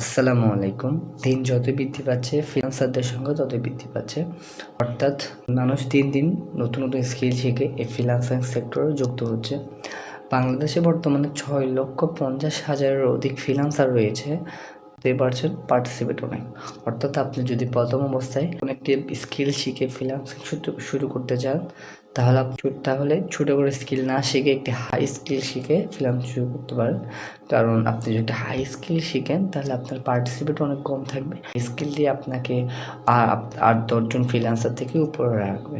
আসসালামু আলাইকুম। দিন যত বৃদ্ধি পাচ্ছে ফ্রিল্যান্সারদের সংখ্যা তত বৃদ্ধি পাচ্ছে। অর্থাৎ মানুষ দিন দিন নতুন নতুন স্কিল শিখে এই ফ্রিল্যান্সিং সেক্টরে যুক্ত হচ্ছে। বাংলাদেশে বর্তমানে ছয় লক্ষ পঞ্চাশ হাজারের অধিক ফ্রিল্যান্সার রয়েছে। বুঝতেই পারছেন পার্টিসিপেট অনেক অর্থাৎ আপনি যদি প্রথম অবস্থায় কোনো একটি স্কিল শিখে ফ্রিল্যান্সিং শুরু করতে চান, তাহলে তাহলে ছোটো করে স্কিল না শিখে একটি হাই স্কিল শিখে ফ্রিল্যান্স শুরু করতে পারেন। কারণ আপনি যদি হাই স্কিল শিখেন, তাহলে আপনার পার্টিসিপেট অনেক কম থাকবে। স্কিল দিয়ে আপনাকে আট দশজন ফ্রিল্যান্সার থেকে উপরে রাখবে।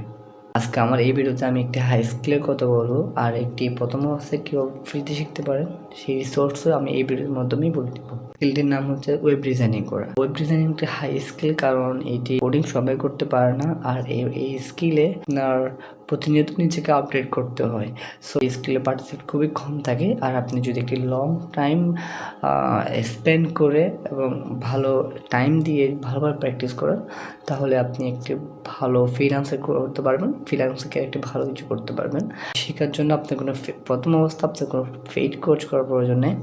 আজকে আমার এই ভিডিওতে আমি একটি হাই স্কিলের কথা বলব, আর একটি প্রথম অবস্থায় কীভাবে ফ্রিতে শিখতে পারেন সেই রিসোর্সও আমি এই ভিডিওর মাধ্যমেই বলে দিব। স্কিলটির নাম হচ্ছে ওয়েব ডিজাইনিং করা। ওয়েব ডিজাইনিং একটি হাই স্কিল কারণ এটি কোডিং সবাই করতে পারে না আর এই স্কিলে আপনার প্রতিনিয়ত নিজেকে আপডেট করতে হয়। সো এই স্কিলে পার্টিসিপেট খুবই কম থাকে আর আপনি যদি একটি লং টাইম স্পেন্ড করে এবং ভালো টাইম দিয়ে ভালোভাবে প্র্যাকটিস করেন, তাহলে আপনি একটি ভালো ফ্রিল্যান্সার করতে পারবেন ফ্রিল্যান্সারকে একটি ভালো কিছু করতে পারবেন। শেখার জন্য আপনার কোনো প্রথম অবস্থা আপনার কোনো পেইড কোর্স করার প্রয়োজন নেই।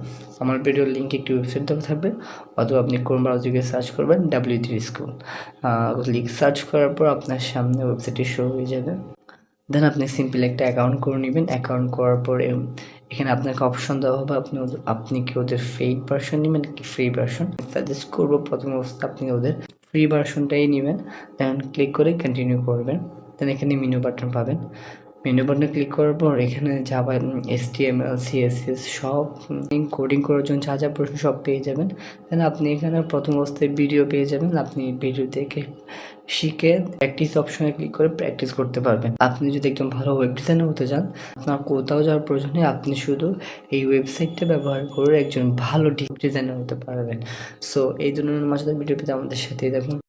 আমার ভিডিওর লিঙ্ক একটি ওয়েবসাইট দেওয়া থাকবে অথবা আপনি কোন ব্রাউজারে সার্চ করবেন W three school link search করার পর আপনার সামনে ওয়েবসাইটটি শো হয়ে যাবে। দেন আপনি সিম্পল একটা অ্যাকাউন্ট করে নেবেন। অ্যাকাউন্ট করার পরে এখানে আপনাকে অপশন দেওয়া হবে। আপনি আপনি কি ওদের ফেইড ভার্সন নেবেন কি ফ্রি ভার্সন সাজেস্ট করব প্রথম অবস্থা আপনি ওদের ফ্রি ভার্সনটাই নেবেন। দেন ক্লিক করে কন্টিনিউ করবেন। দেন এখানে মেনু বাটন পাবেন। মেনু বাটনে ক্লিক করার পর এখানে যাবা H T M L CSS সব কোডিং করার জন্য যা যা প্রশ্ন সব পেয়ে যাবেন। দেন আপনি এখানে প্রথম অবস্থায় ভিডিও পেয়ে যাবেন। আপনি ভিডিও দেখে শিখে প্র্যাকটিস অপশনে ক্লিক করে প্র্যাকটিস করতে পারবেন। আপনি যদি একদম ভালো ওয়েব ডিজাইনার হতে চান, আপনার কোথাও যাওয়ার প্রয়োজন আপনি শুধু এই ওয়েবসাইটটা ব্যবহার করে একজন ভালো ডিজাইনার হতে পারবেন। সো এই ধরনের মাঝে ভিডিও পেতে আমাদের সাথেই দেখুন